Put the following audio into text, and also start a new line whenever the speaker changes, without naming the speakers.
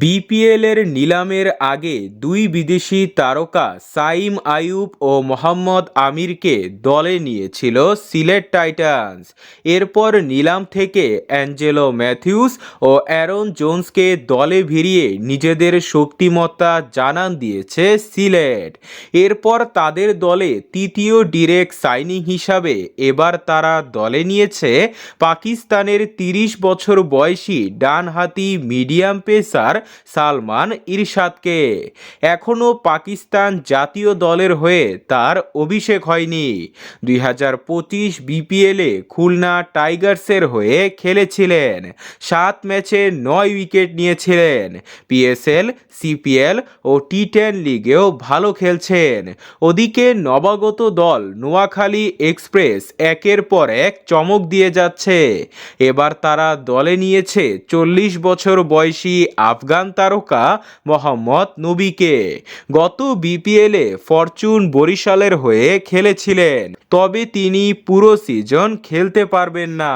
বিপিএলের নিলামের আগে দুই বিদেশি তারকা সাইম আইয়ুব ও মোহাম্মদ আমিরকে দলে নিয়েছিল সিলেট টাইটান্স। এরপর নিলাম থেকে অ্যাঞ্জেলো ম্যাথিউস ও অ্যারন জোন্সকে দলে ভিড়িয়ে নিজেদের শক্তিমত্তা জানান দিয়েছে সিলেট। এরপর তাদের দলে তৃতীয় ডিরেক্ট সাইনিং হিসাবে এবার তারা দলে নিয়েছে পাকিস্তানের তিরিশ বছর বয়সী ডানহাতি মিডিয়াম পেসার সালমান ইরশাদকে। এখনও পাকিস্তান জাতীয় দলের হয়ে তার অভিষেক হয়নি। দুই হাজার পঁচিশ বিপিএলে খুলনা টাইগার্সের হয়ে খেলেছিলেন। সাত ম্যাচে নয় উইকেট নিয়েছিলেন। পিএসএল, সিপিএল ও টি টেন লিগেও ভালো খেলছেন। ওদিকে নবাগত দল নোয়াখালী এক্সপ্রেস একের পর এক চমক দিয়ে যাচ্ছে। এবার তারা দলে নিয়েছে চল্লিশ বছর বয়সী আফগান তারকা মোহাম্মদ নবীকে। গত বিপিএলে ফরচুন বরিশালের হয়ে খেলেছিলেন, তবে তিনি পুরো সিজন খেলতে পারবেন না।